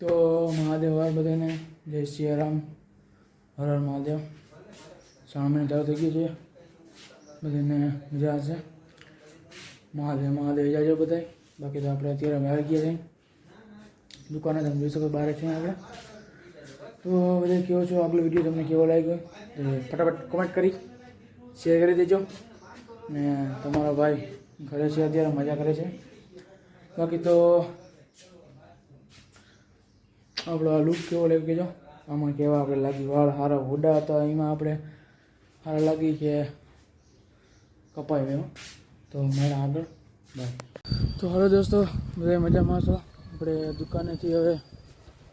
તો મહાદેવ હર બધાને. જય સિયારામ હર હર મહાદેવ. શ્રાવણ મહિના ચાલુ થઈ ગયું છે. બધાને મજા હશે મહાદેવ મહાદેવ જાજો બધાય. બાકી તો આપણે અત્યારે બહાર ગયા છીએ દુકાને તમે જોઈ શકો બહાર છીએ આપણે. તો બધા કેવો છો? આગલો વીડિયો તમને કેવો લાગ્યો? ફટાફટ કમેન્ટ કરી શેર કરી દેજો. ને તમારો ભાઈ ઘરે છે અત્યારે, મજા કરે છે. બાકી તો આપણો આ લુક કેવો લાગ્યો કહેજો? આમાં કેવા આપણે લાગી? વાળ સારા હોડા હતા, એમાં આપણે સારા લાગી કે કપાય એમાં. તો મારા આગળ બાય તો હવે દોસ્તો, બધા મજામાં છો? આપણે દુકાનેથી હવે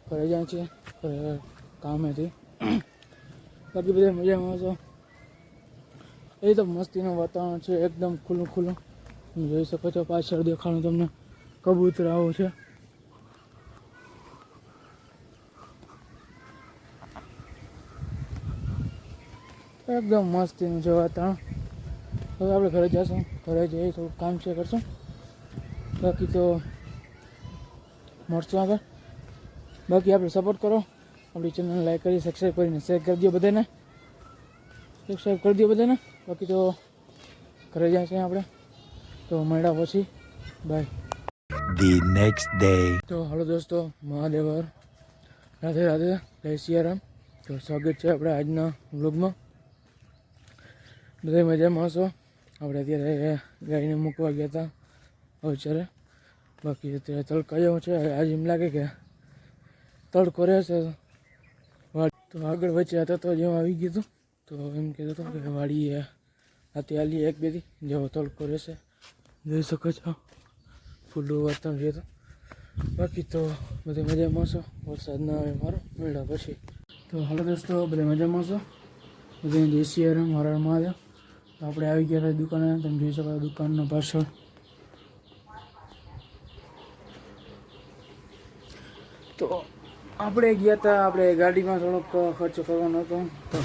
ઘરે જાય છીએ કામેથી. બાકી બધા મજામાં છો? એ તો મસ્તીનું વાતાવરણ છે, એકદમ ખુલ્લું ખુલ્લું. જોઈ શકો છો, પાછળ દેખાણું તમને કબૂતરાઓ છે. એકદમ મસ્તીનું છે વાતાવરણ. હવે આપણે ઘરે જઈશું. ઘરે જઈ થોડું કામ છે કરશું. બાકી તો મળશું આગળ. બાકી આપણે સપોર્ટ કરો. આપણી ચેનલ લાઈક કરી સબસ્ક્રાઈબ કરીને શેર કરી દો બધાને. સબસ્ક્રાઈબ કરી દો બધાને. બાકી તો ઘરે છે આપણે. તો મળ્યા પછી. બાય ધી નેક્સ્ટ ડે તો હાલો દોસ્તો મહાદેવ હર. રાધે રાધે. જય સિયારામ. તો સ્વાગત છે આપણે આજના વ્લોગમાં બધા મજામાં હશો? આપણે અત્યારે ગાયને મૂકવા ગયા હતા અવચરે. બાકી અત્યારે તડકાયો છે. આજે એમ લાગે કે તડકો રહેશે. તો આગળ વચ્ચે હતા તો જેમ આવી ગયું તો એમ કહેતો હતો કે વાડીએ હાથે આલી એક બેથી. જેવો તડકો રહેશે. જોઈ શકો છો. ફૂલું વાતાવરણ છે તો. બાકી તો બધે મજામાં છો વરસાદ ના આવે મારો મેળા પછી. તો હાલો દોસ્તો બધે મજામાં છો બધે દેશી આરામ હરણ મહાદેવ. તો આપણે આવી ગયા હતા દુકાને, તમે જોઈ શકો દુકાનનો પાછળ. તો આપણે ગયા હતા, આપણે ગાડીમાં થોડોક ખર્ચો કરવાનો હતો. તો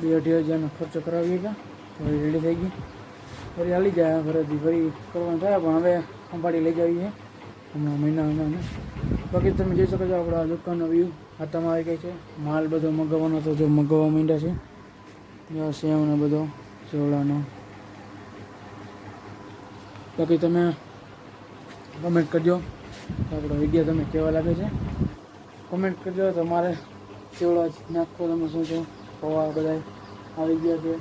બે અઢી હજારનો ખર્ચો કરાવી ગયા ફરી રેડી થઈ ગઈ. ફરી હાલી જાય ફરીથી ફરી કરવાનું થયા, પણ હવે અંબાડી લઈ જવી છે હમણાં મહિના મહિનાને બાકી તમે જોઈ શકો છો આપણા દુકાનનો વ્યૂ હાથમાં આવી ગઈ છે? માલ બધો મગાવવાનો હતો, જો મગાવવા માંડ્યા છે. સેવ ને બધો. સેવડાનો બાકી તમે કમેન્ટ કરજો. આપણો વીડિયો તમે કેવા લાગે છે? કમેન્ટ કરજો. તમારે સેવડો નાખો તમે શું છે? પૌવા બધા આવી ગયા છે.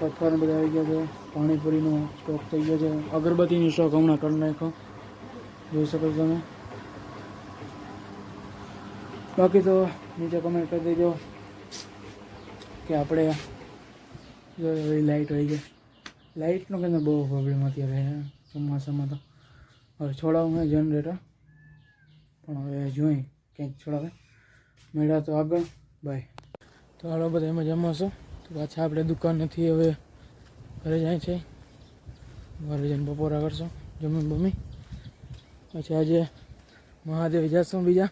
પથ્થર બધા આવી ગયા છે. પાણીપુરીનો સ્ટોક થઈ ગયો છે. અગરબત્તીનો સ્ટોક હમણાં કરી નાખ્યો. જોઈ શકો છો તમે. બાકી તો નીચે કમેન્ટ કરી દેજો કે આપણે જો એવી લાઇટ હોય ગઈ લાઇટનો કે બહુ પ્રોબ્લેમ અત્યારે ચોમાસામાં તો. હવે છોડાવું મેં જનરેટર પણ હવે જોઈ ક્યાંક છોડાવે. મેળા તો આગળ. બાય તો હાલો, બધા એમાં જમાશો તો પાછા આપણે દુકાન નથી હવે ઘરે જાય છે. ઘરે જઈને બપોરા કરશો. જમી બમી. પછી આજે મહાદેવ જશું બીજા.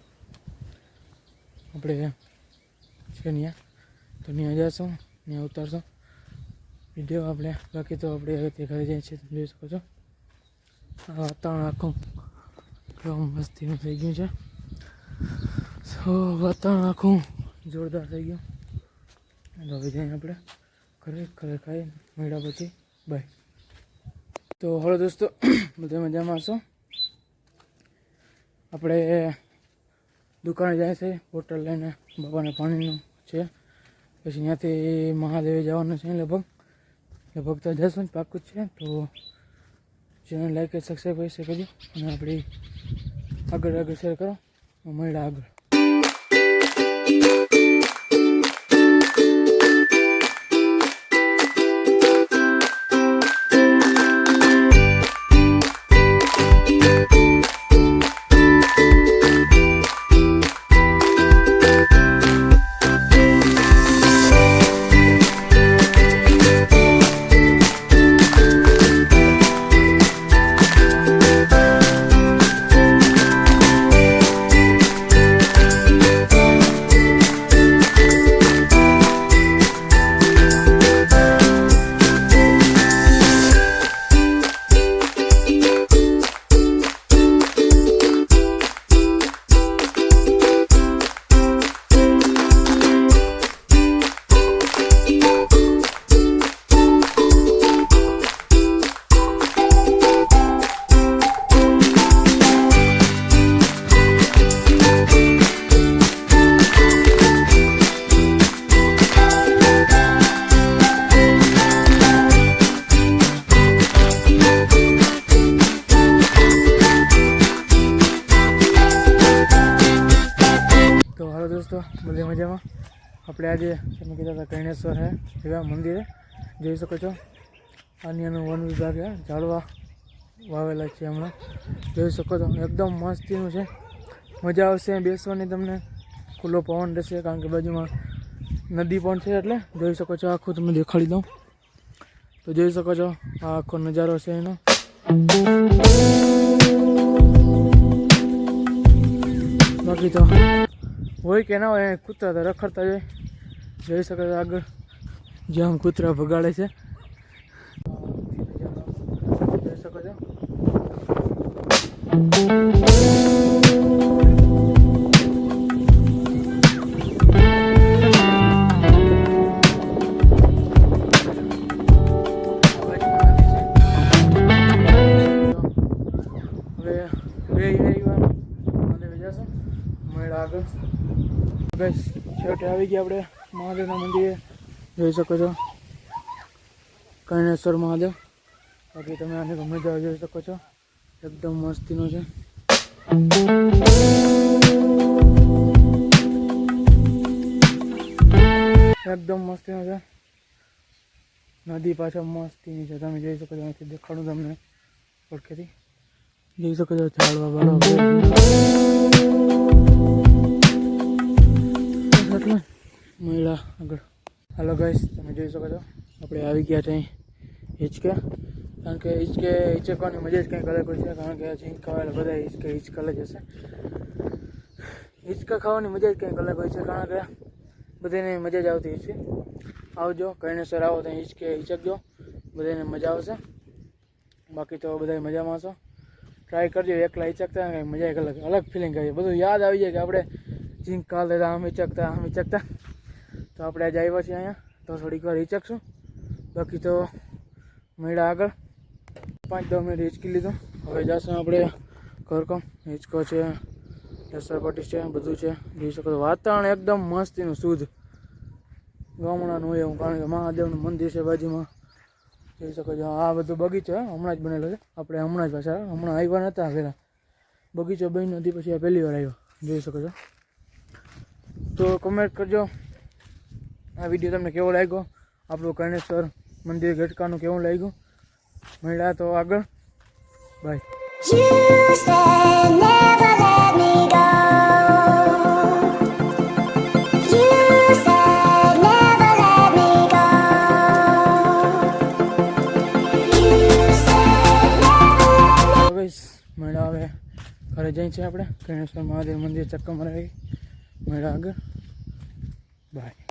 આપણે છે ત્યાં તો ત્યાં જશું ત્યાં ઉતારશું. વીડિયો આપણે બાકી તો આપણે હવે ઘરે જઈએ છીએ તમે જોઈ શકો છો. આ વાતાવરણ આખું એકદમ મસ્તીનું થઈ ગયું છે. સો વાતાવરણ આખું જોરદાર થઈ ગયું. તો હવે જઈએ આપણે ઘરે ઘરે ખાઈ મળ્યા પછી બાય તો હલો દોસ્તો, બધા મજામાં હશો? આપણે દુકાને જાય છે બોટલ લઈને બાબાને પાણીનું છે. પછી ત્યાંથી મહાદેવે જવાનું છે લગભગ. લગભગ તો દસ જ પાકું છે. તો ચેનલ લાઈક સબસ્ક્રાઈબ કરી શકો છો. અને આપણી આગળ આગળ શેર કરો. મળ્યા આગળ. બધી મજામાં. આપણે આજે તમે કીધા હતા કર્ણેશ્વર હે, એવા મંદિરે જોઈ શકો છો. આની એનું વન વિભાગ હે ઝાડવા વાવેલા છે હમણાં. જોઈ શકો છો, એકદમ મસ્તીનું છે. મજા આવશે બેસવાની તમને. ખુલ્લો પવન રહેશે, કારણ કે બાજુમાં નદી પણ છે એટલે જોઈ શકો છો, આખું તમને દેખાડી દઉં. તો જોઈ શકો છો, આ આખો નજારો છે એનો. બાકી તો હોય કે ના હોય કૂતરા તો રખડતા હોય. જોઈ શકો છો આગળ જેમ કૂતરા ભગાડે છે. જોઈ શકો છો. આવી ગયા આપણે. મહાદેવના મંદિરે જોઈ શકો છો. કર્ણેશ્વર મહાદેવ. બાકી તમે આને ગમે ત્યાં જોઈ શકો છો. એકદમ મસ્તીનો છે. એકદમ મસ્તીનો છે. નદી પાછળ મસ્તીની છે. તમે જોઈ શકો છો. અહીંથી દેખાડું તમને પડખેથી જોઈ શકો છો. ઝાડવા બાળવા મહિલા આગળ. હાલો ગાઈસ તમે જોઈ શકો છો. આપણે આવી ગયા છે અહીં હિંચકે. કારણ કે હિંચકે હિંચકવાની મજા જ કંઈક અલગ હોય છે. કારણ કે ઝીંક ખાવાના બધા હિંચકે, હિંચકા જ હશે હિંચકા ખાવાની મજા જ કંઈક અલગ હોય છે. કારણ કે બધાને મજા જ આવતી છે. આવજો સર આવો ત્યાં હિંચકે હિંચકજો બધાને મજા આવશે. બાકી તો બધા મજામાં છો ટ્રાય કરજો, એકલા હિંચકતા મજા એક અલગ અલગ ફિલિંગ આવી બધું યાદ આવી જાય કે આપણે જીંક કાલ આમ હિંચકતા આમ હિંચકતા. તો આપણે આજે આવ્યા છીએ અહીંયા. તો થોડીક વાર હિંચકશું બાકી તો મેળા આગળ. પાંચ દસ મિનિટ હિંચકી લીધું. હવે જશું આપણે ઘરકામ. હિંચકો છે લસરપટ્ટી છે, બધું છે. જોઈ શકો વાતાવરણ એકદમ મસ્તીનું, શુદ્ધ. ગામડાનું હોય એવું, કારણ કે મહાદેવનું મંદિર છે બાજુમાં. જોઈ શકો છો, આ બધું બગીચો હમણાં જ બનેલો છે. આપણે હમણાં જ પાછા, હમણાં આવ્યા નહોતા પહેલાં. બગીચો બન્યો નથી, પછી આ પહેલી વાર આવ્યો. જોઈ શકો છો. તો કમેન્ટ કરજો. આ વીડિયો તમને કેવો લાગ્યો? આપણું કર્ણેશ્વર મંદિર ગટકાનું કેવું લાગ્યું? મળ્યા તો આગળ. બાય મળ્યા હવે. ઘરે જઈ છે આપણે. કર્ણેશ્વર મહાદેવ મંદિર ચક્કર મરાવી મળ્યા આગળ. બાય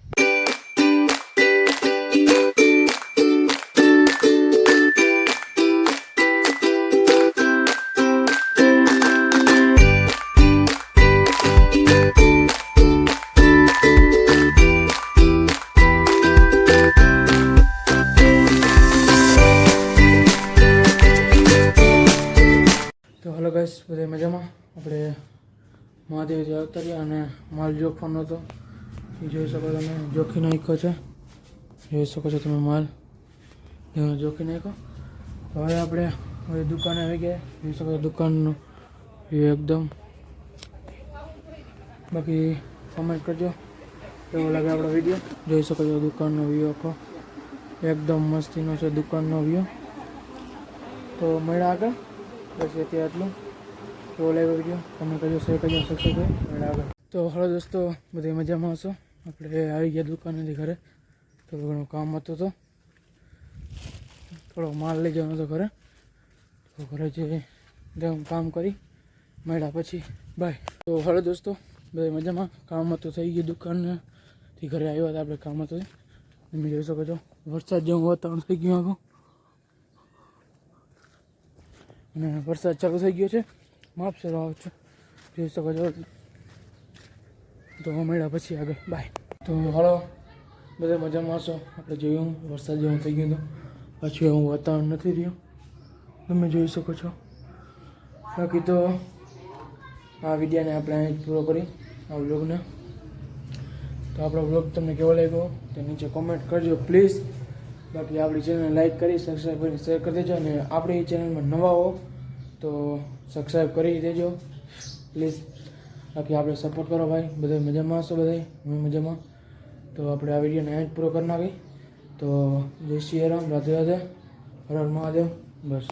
મહાદેવથી આવતા રહ્યા અને માલ જોખવાનો હતો એ જોઈ શકો તમે, જોખી નાખ્યો છે. જોઈ શકો છો તમે માલ. જોખી નાખ્યો. હવે આપણે હવે દુકાને આવી ગયા. જોઈ શકો છો દુકાનનું વ્યૂ એકદમ. બાકી કમેન્ટ કરજો. કેવો લાગે આપણો વીડિયો જોઈ શકો છો દુકાનનો વ્યૂ આખો. એકદમ મસ્તીનો છે દુકાનનો વ્યૂ તો મળ્યા આગળ. બસ અત્યારે આટલું. કેવો લાગ્યો વીડિયો તમે કરજો શેર કરજો સબસ્ક્રાઈબ કરી મળ્યા આગળ. તો હલો દોસ્તો, બધી મજામાં હશો? આપણે આવી ગયા દુકાનેથી ઘરે. થોડું ઘણું કામ હતું તો. થોડો માલ લઈ જવાનો હતો ઘરે. તો ઘરે જે કામ કરી મળ્યા પછી. બાય તો હલો દોસ્તો, બધા મજામાં? કામ હતું, થઈ ગયું દુકાનથી ઘરે આવ્યા હતા આપણે કામ હતું. તમે જોઈ શકો છો, વરસાદ જેવું વાતાવરણ થઈ ગયું આખું. અને વરસાદ ચાલુ થઈ ગયો છે. માપશે આવું છો જોઈ શકો છો તો મળ્યા પછી આગળ. બાય તો હલો, બધા મજામાં હશો? આપણે જોયું, વરસાદ જેવું થઈ ગયું હતું પાછું એવું વાતાવરણ નથી રહ્યું. તમે જોઈ શકો છો. બાકી તો આ વિડીયોને આપણે અહીં પૂરો કરી, આ વ્લોગને. તો આપણો વ્લોગ તમને કેવો લાગ્યો, તે નીચે કોમેન્ટ કરજો પ્લીઝ બાકી આપણી ચેનલને લાઇક કરી સબસ્ક્રાઈબ કરી શેર કરી દેજો, અને આપણી ચેનલમાં નવા હો તો સબસ્ક્રાઈબ કરી દેજો. પ્લીઝ બાકી આપણે સપોર્ટ કરો ભાઈ. બધા મજામાં હશો બધા હું મજામાં. તો આપણે આ વિડીયોને એન્ડ પૂરો કરી નાખી તો જય શ્રી રામ રાધે રાધે. હર મહાદેવ. બસ.